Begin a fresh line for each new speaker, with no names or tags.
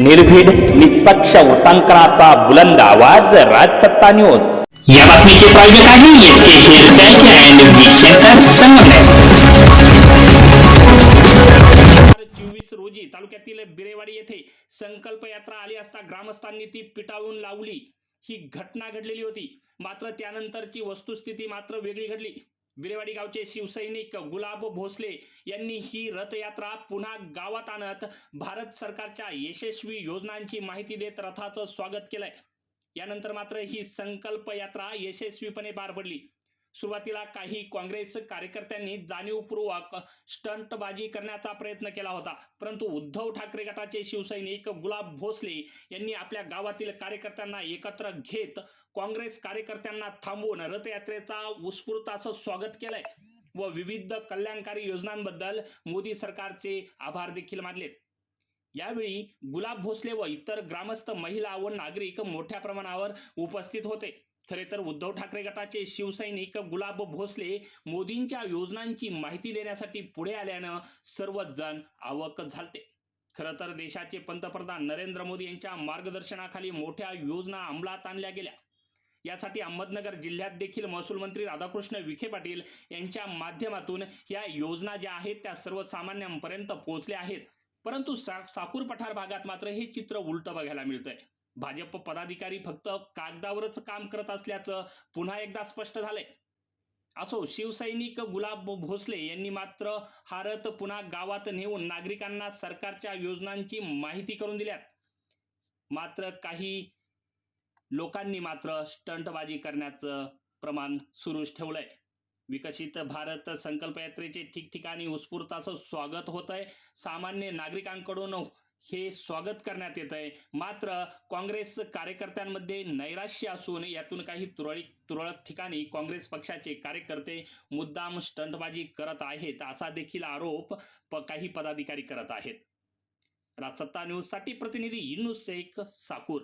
निर्भीड निष्पक्ष उटंकनाचा बुलंद आवाज राजसत्ता न्यूज
या बातमीचे प्रायोजक आहे
चोवीस रोजी तालुक्यातील बिरेवाडी येथे संकल्प यात्रा आली असता ग्रामस्थांनी ती पिटाळून लावली. ही घटना घडलेली होती. मात्र त्यानंतरची वस्तुस्थिती मात्र वेगळी घडली. बिरेवाडी गावचे शिवसैनिक गुलाब भोसले यांनी ही रथयात्रा पुन्हा गावात आणत भारत सरकारच्या यशस्वी योजनांची माहिती देत रथाचं स्वागत केलंय. यानंतर मात्र ही संकल्प यात्रा यशस्वीपणे पार पडली. सुरुवातीला काही काँग्रेस कार्यकर्त्यांनी जाणीवपूर्वक स्टंटबाजी करण्याचा प्रयत्न केला होता. परंतु उद्धव ठाकरे गटाचे शिवसैनिक गुलाब भोसले यांनी आपल्या गावातील कार्यकर्त्यांना एकत्र घेत काँग्रेस कार्यकर्त्यांना थांबवून रथयात्रेचा उत्स्फूर्त असं स्वागत केलंय व विविध कल्याणकारी योजनांबद्दल मोदी सरकारचे आभार देखील मानलेत यावेळी गुलाब भोसले व इतर ग्रामस्थ महिला व नागरिक मोठ्या प्रमाणावर उपस्थित होते. खरे तर उद्धव ठाकरे गटाचे शिवसैनिक गुलाब भोसले मोदींच्या योजनांची माहिती देण्यासाठी पुढे आल्यानं सर्वच जण आवक झालते. खरं तर देशाचे पंतप्रधान नरेंद्र मोदी यांच्या मार्गदर्शनाखाली मोठ्या योजना अंमलात आणल्या गेल्या. यासाठी अहमदनगर जिल्ह्यात देखील महसूल मंत्री राधाकृष्ण विखे पाटील यांच्या माध्यमातून या योजना ज्या आहेत त्या सर्वसामान्यांपर्यंत पोहोचल्या आहेत. परंतु सा साकूर पठार भागात मात्र हे चित्र उलटं बघायला मिळतंय. भाजप पदाधिकारी फक्त कागदावरच काम करत असल्याचं पुन्हा एकदा स्पष्ट झालंय. असो शिवसैनिक गुलाब भोसले यांनी मात्र हा रथ पुन्हा गावात नेऊन नागरिकांना सरकारच्या योजनांची माहिती करून दिल्यात. मात्र काही लोकांनी मात्र स्टंटबाजी करण्याचं प्रमाण सुरूच ठेवलंय. विकसित भारत संकल्पयात्रेचे ठिकठिकाणी उत्स्फूर्त असं स्वागत होत आहे सामान्य नागरिकांकडून हे स्वागत करण्यात येत आहे. मात्र काँग्रेस कार्यकर्त्यांमध्ये नैराश्य असून यातून काही तुरळक तुरळक ठिकाणी काँग्रेस पक्षाचे कार्यकर्ते मुद्दाम स्टंटबाजी करत आहेत असा देखील आरोप प काही पदाधिकारी करत आहेत. राजसत्ता न्यूजसाठी प्रतिनिधी इनू शेख साकूर.